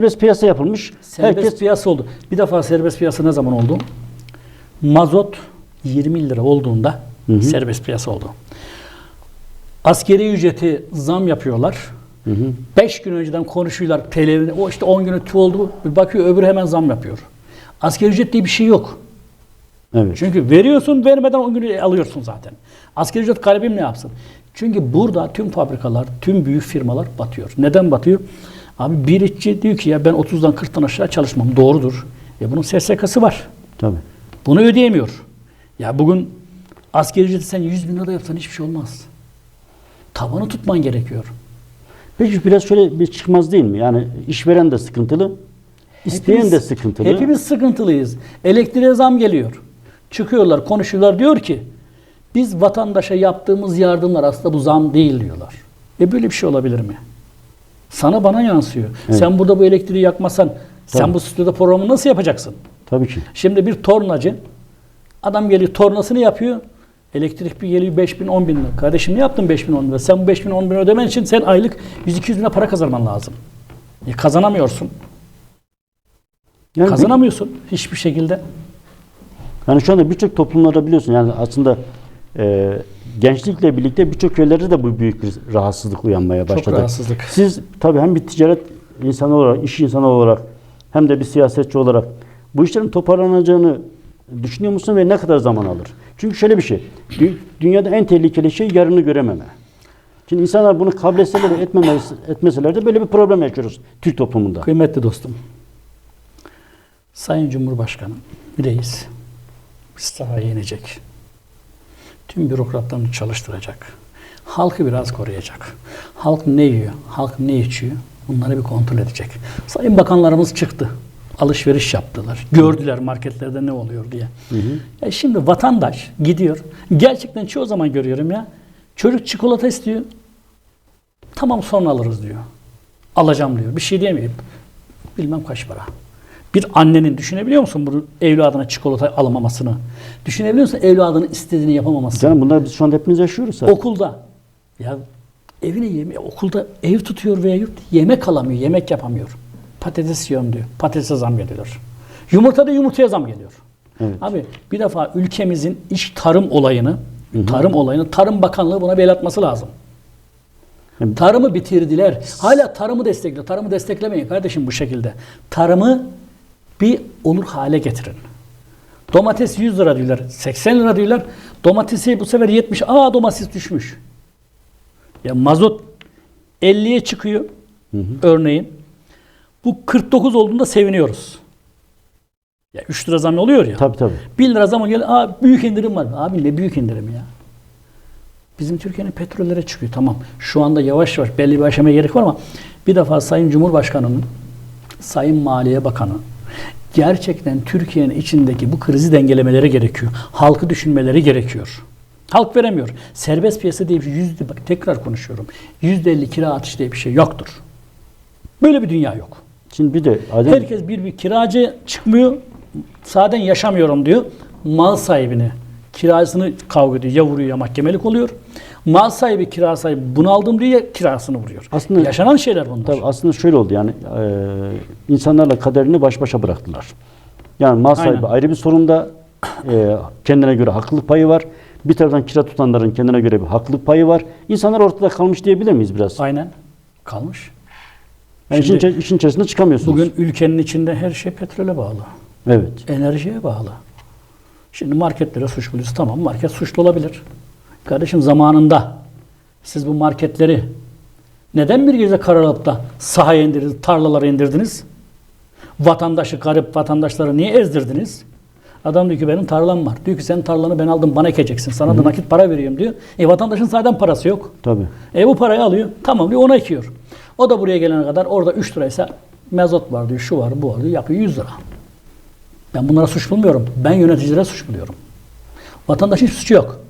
Serbest piyasa yapılmış. Serbest Herkes piyasa oldu. Bir defa serbest piyasa ne zaman oldu? Mazot 20 lira olduğunda serbest piyasa oldu. Askeri ücreti zam yapıyorlar. 5 gün önceden konuşuyorlar. Televizyon, o işte 10 günü tü oldu. Bir bakıyor öbürü hemen zam yapıyor. Askeri ücret diye bir şey yok. evet. Çünkü veriyorsun vermeden 10 günü alıyorsun zaten. Asgari ücret garibim ne yapsın? Çünkü burada tüm fabrikalar, tüm büyük firmalar batıyor. Neden batıyor? Abi bir işçi diyor ki ya ben 30'dan 40'tan aşağı çalışmam. Doğrudur. E bunun SSK'sı var. Tabii. Bunu ödeyemiyor. Ya bugün asgari ücreti sen 100 bin lira yapsan hiçbir şey olmaz. Tabanı tutman gerekiyor. Peki biraz şöyle bir çıkmaz değil mi? Yani işveren de sıkıntılı, isteyen Hepimiz- de sıkıntılı. Hepimiz sıkıntılıyız. Elektriğe zam geliyor. Çıkıyorlar, konuşuyorlar diyor ki biz vatandaşa yaptığımız yardımlar aslında bu zam değil diyorlar. E böyle bir şey olabilir mi? Sana bana yansıyor. Sen burada bu elektriği yakmasan sen Tabii. bu stüdyoda programı nasıl yapacaksın? Tabii ki. Şimdi bir tornacı adam geliyor tornasını yapıyor. Elektrik bir geliyor 5 bin 10 bin lira. Kardeşim ne yaptın 5 bin 10 lira? Sen bu 5 bin 10 bin ödemen için sen aylık 100-200 bin lira para kazanman lazım. E kazanamıyorsun. Yani, bir- Kazanamıyorsun hiçbir şekilde. yani şu anda birçok toplumlarda biliyorsun yani aslında e, gençlikle birlikte birçok köylerde de bu büyük bir rahatsızlık uyanmaya Çok başladı. rahatsızlık. Siz tabii hem bir ticaret insanı olarak, iş insanı olarak hem de bir siyasetçi olarak bu işlerin toparlanacağını düşünüyor musun ve ne kadar zaman alır? Çünkü şöyle bir şey, dü- dünyada en tehlikeli şey yarını görememe. Şimdi insanlar bunu kabul etseler de etmeseler de böyle bir problem yaşıyoruz Türk toplumunda. Kıymetli dostum. Sayın Cumhurbaşkanı, reis sahaya inecek. Tüm bürokratlarını çalıştıracak. Halkı biraz koruyacak. Halk ne yiyor, halk ne içiyor bunları bir kontrol edecek. Sayın bakanlarımız çıktı. Alışveriş yaptılar. Gördüler marketlerde ne oluyor diye. Ya şimdi vatandaş gidiyor. Gerçekten çoğu zaman görüyorum ya. Çocuk çikolata istiyor. Tamam sonra alırız diyor. Alacağım diyor. Bir şey diyemeyip bilmem kaç para. Bir annenin düşünebiliyor musun bunu evladına çikolata alamamasını? Düşünebiliyor musun evladının istediğini yapamamasını? Canım bunlar biz şu anda hepimiz yaşıyoruz zaten. Okulda ya evine yeme okulda ev tutuyor veya yurt yemek alamıyor, yemek yapamıyor. Patates yiyorum diyor. Patatese zam geliyor. Yumurta da yumurtaya zam geliyor. Evet. Abi bir defa ülkemizin iş tarım olayını, tarım olayını Tarım Bakanlığı buna bel atması lazım. Tarımı bitirdiler. Hala tarımı destekliyor. Tarımı desteklemeyin kardeşim bu şekilde. Tarımı bir olur hale getirin. Domates 100 lira diyorlar. 80 lira diyorlar. Domatesi bu sefer 70. Aa domates düşmüş. Ya mazot 50'ye çıkıyor. Örneğin. Bu 49 olduğunda seviniyoruz. Ya 3 lira zam oluyor ya. Tabii tabii. 1 lira zam geliyor. Aa büyük indirim var. Abi ne büyük indirim ya? Bizim Türkiye'nin petrollere çıkıyor tamam. Şu anda yavaş yavaş belli bir aşamaya gerek var ama bir defa Sayın Cumhurbaşkanı'nın, Sayın Maliye Bakanı gerçekten Türkiye'nin içindeki bu krizi dengelemeleri gerekiyor. Halkı düşünmeleri gerekiyor. Halk veremiyor. Serbest piyasa diye bir şey, yüzde bak tekrar konuşuyorum. Yüzde elli kira artış diye bir şey yoktur. Böyle bir dünya yok. Şimdi bir de Adem, Herkes bir bir kiracı çıkmıyor. Zaten yaşamıyorum diyor. Mal sahibini kirasını kavga ediyor. Ya vuruyor ya mahkemelik oluyor. Mal sahibi kira sahibi bunu aldım diye kirasını vuruyor. Aslında- Yaşanan şeyler bunlar. Tabii aslında şöyle oldu yani e, insanlarla kaderini baş başa bıraktılar. Yani mal sahibi Aynen. ayrı bir sorunda e, kendine göre haklılık payı var. Bir taraftan kira tutanların kendine göre bir haklılık payı var. İnsanlar ortada kalmış diyebilir miyiz biraz? Aynen. Kalmış. Yani işin, Şimdi- içe- işin içerisinde çıkamıyorsunuz. Bugün ülkenin içinde her şey petrole bağlı. evet. Enerjiye bağlı. Şimdi marketlere suç buluyoruz. Tamam market suçlu olabilir. Kardeşim zamanında siz bu marketleri neden bir gece karar alıp da sahaya indirdiniz, tarlalara indirdiniz? Vatandaşı, garip vatandaşları niye ezdirdiniz? Adam diyor ki benim tarlam var. Diyor ki senin tarlanı ben aldım bana ekeceksin. Sana da nakit para veriyorum diyor. E vatandaşın zaten parası yok. Tabii. E bu parayı alıyor. Tamam diyor ona ekiyor. O da buraya gelene kadar orada 3 liraysa mezot var diyor, şu var, bu var diyor. Yapıyor 100 lira. Ben bunlara suç bulmuyorum. Ben yöneticilere suç buluyorum. Vatandaşın hiç suçu yok.